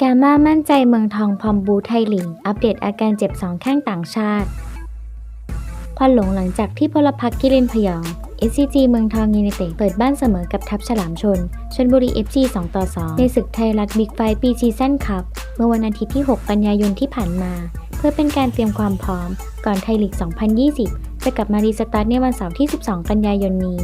กาม่ามั่นใจเมืองทองพอมบูไทยหลิง อัปเดตอาการเจ็บสองแข้งต่างชาติควันหลงหลังจากที่พลพักกิรินพยอง SCG เมืองทองยูไนเต็ดเปิดบ้านเสมอกับทัพฉลามชน ชนบุรี FC 2ต่อ2ในศึกไทยรัฐบิ๊กไฟปีซีซั่นคัพเมื่อวันอาทิตย์ที่ 6 กันยายนที่ผ่านมา เพื่อเป็นการเตรียมความพร้อม ก่อนไทยลีก 2020 จะกลับมารีสตาร์ทในวันเสาร์ที่ 12 กันยายนนี้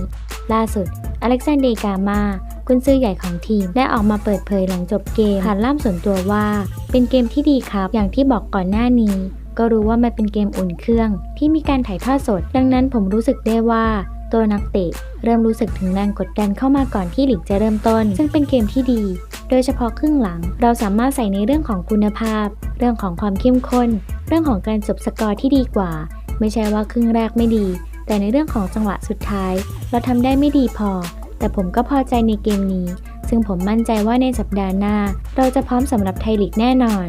ล่าสุด อเล็กซานเดรกามากุนซือใหญ่ของทีม ได้ออกมาเปิดเผยหลังจบเกมผ่านล่ามส่วนตัวว่า เป็นเกมที่ดีครับ อย่างที่บอกก่อนหน้านี้ ก็รู้ว่ามันเป็นเกมอุ่นเครื่อง ที่มีการถ่ายทอดสด ดังนั้นผมรู้สึกได้ว่าตัวนักเตะ เริ่มรู้สึกถึงแรงกดดันเข้ามาก่อนที่หลีกจะเริ่มต้น ซึ่งเป็นเกมที่ดี โดยเฉพาะครึ่งหลัง เราสามารถใส่ในเรื่องของคุณภาพ เรื่องของความเข้มข้น เรื่องของการจบสกอร์ที่ดีกว่า ไม่ใช่ว่าครึ่งแรกไม่ดี แต่ในเรื่องของจังหวะสุดท้าย เราทำได้ไม่ดีพอ แต่ผมก็พอใจในเกมนี้ ซึ่งผมมั่นใจว่าในสัปดาห์หน้า เราจะพร้อมสำหรับไทยลีกแน่นอน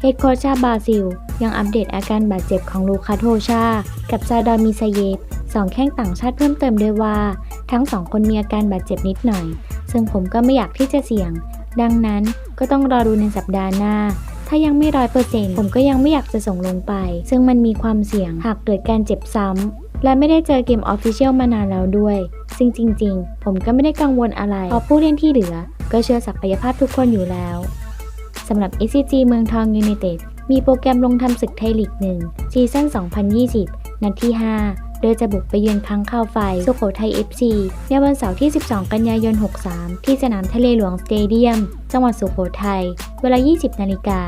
เฮดโคชาบราซิล ยังอัปเดตอาการบาดเจ็บของลูคาโทชา กับซาดอมิซาเยฟสองแข้งต่างชาติเพิ่มเติมด้วยว่า ทั้งสองคนมีอาการบาดเจ็บนิดหน่อย ซึ่งผมก็ไม่อยากที่จะเสี่ยง ดังนั้นก็ต้องรอดูในสัปดาห์หน้า ถ้ายังไม่ร้อยเปอร์เซ็นต์ผมก็ยังไม่อยากจะส่งลงไป ซึ่งมันมีความเสี่ยงหากเกิดการเจ็บซ้ำ และไม่ได้เจอเกมออฟฟิเชียลมานานแล้วด้วย ซึ่งจริง ๆ ผมก็ไม่ได้กังวลอะไรเพราะผู้เล่นที่เหลือ ก็เชื่อศักยภาพทุกคนอยู่แล้วสำหรับ SCG เมืองทองยูไนเต็ดมีโปรแกรมลงทำศึกไทยลีก1ซีซั่น 2020 นัดที่ 5 โดยจะบุกไปเยือนค้างคาวไฟ สุโขทัย FC ในวันเสาร์ที่ 12 กันยายน 63 ที่สนามทะเลหลวงสเตเดียม จังหวัดสุโขทัย เวลา 20 นาฬิกา